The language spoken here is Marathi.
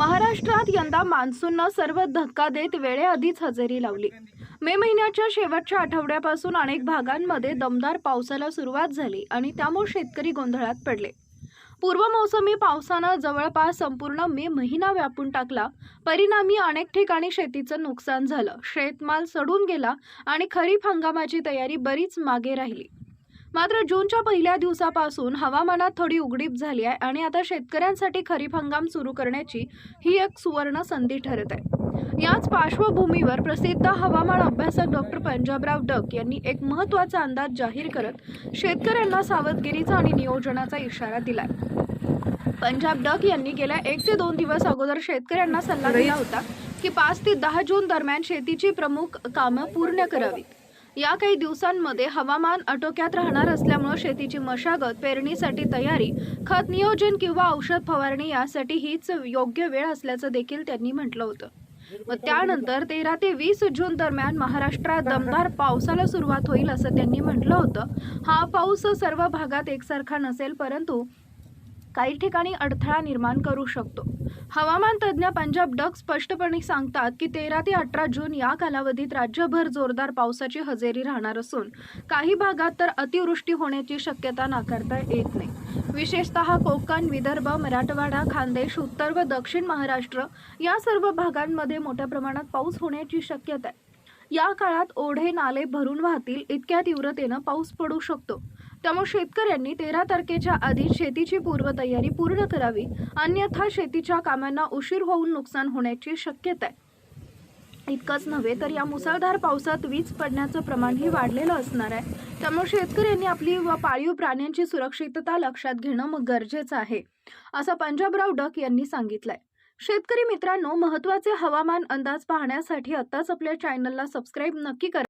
महाराष्ट्रात यंदा मान्सूननं सर्व धक्का देत वेळेआधीच हजेरी लावली. मे महिन्याच्या शेवटच्या आठवड्यापासून अनेक भागांमध्ये दमदार पावसाला सुरुवात झाली आणि त्यामुळे शेतकरी गोंधळात पडले. पूर्वमोसमी पावसानं जवळपास संपूर्ण मे महिना व्यापून टाकला. परिणामी अनेक ठिकाणी शेतीचं नुकसान झालं. शेतमाल सडून गेला आणि खरीप हंगामाची तयारी बरीच मागे राहिली. मात्र जूनच्या पहिल्या दिवसापासून हवामानात थोडी उघडीप झाली आहे आणि आता शेतकऱ्यांसाठी खरीप हंगाम सुरू करण्याची ही एक सुवर्ण संधी ठरत आहे. याच पार्श्वभूमीवर प्रसिद्ध हवामान अभ्यासक डॉक्टर पंजाबराव डक यांनी एक महत्त्वाचा अंदाज जाहीर करत शेतकऱ्यांना सावधगिरीचा आणि नियोजनाचा इशारा दिलाय. पंजाब डक यांनी गेल्या एक ते दोन दिवस अगोदर शेतकऱ्यांना सल्ला दिला होता की पाच ते दहा जून दरम्यान शेतीची प्रमुख कामं पूर्ण करावीत. या काही दिवसांमध्ये हवामान आटोक्यात राहणार असल्यामुळे शेतीची मशागत पेरणीसाठी तयारी खत नियोजन किंवा औषध फवारणी यासाठी हीच योग्य वेळ असल्याचं देखील त्यांनी म्हटलं होतं. व त्यानंतर तेरा ते वीस जून दरम्यान महाराष्ट्रात दमदार पावसाला सुरुवात होईल असं त्यांनी म्हटलं होतं. हा पाऊस सर्व भागात एकसारखा नसेल परंतु काही ठिकाणी अडथळा निर्माण करू शकतो. हवामान तज्ज्ञ पंजाब डक स्पष्टपणे सांगतात की तेरा ते अठरा जून या कालावधीत राज्यभर जोरदार पावसाची हजेरी राहणार असून काही भागात तर अतिवृष्टी होण्याची शक्यता नाकारता येत नाही. विशेषतः कोकण विदर्भ मराठवाडा खानदेश उत्तर व दक्षिण महाराष्ट्र या सर्व भागांमध्ये मोठ्या प्रमाणात पाऊस होण्याची शक्यता आहे. या काळात ओढे नाले भरून वाहतील इतक्या तीव्रतेनं पाऊस पडू शकतो. त्यामुळे शेतकऱ्यांनी तेरा तारखेच्या आधी शेतीची पूर्वतयारी पूर्ण करावी अन्यथा शेतीच्या कामांना उशीर होऊन नुकसान होण्याची शक्यता आहे. इतकंच नव्हे तर या मुसळधार पावसात वीज पडण्याचं प्रमाणही वाढलेलं असणार आहे. त्यामुळे शेतकऱ्यांनी आपली व पाळीव प्राण्यांची सुरक्षितता लक्षात घेणं मग गरजेचं आहे असं पंजाबराव डक यांनी सांगितलंय. शेतकरी मित्रांनो महत्त्वाचे हवामान अंदाज पाहण्यासाठी आत्ताच आपल्या चॅनलला सबस्क्राईब नक्की करा.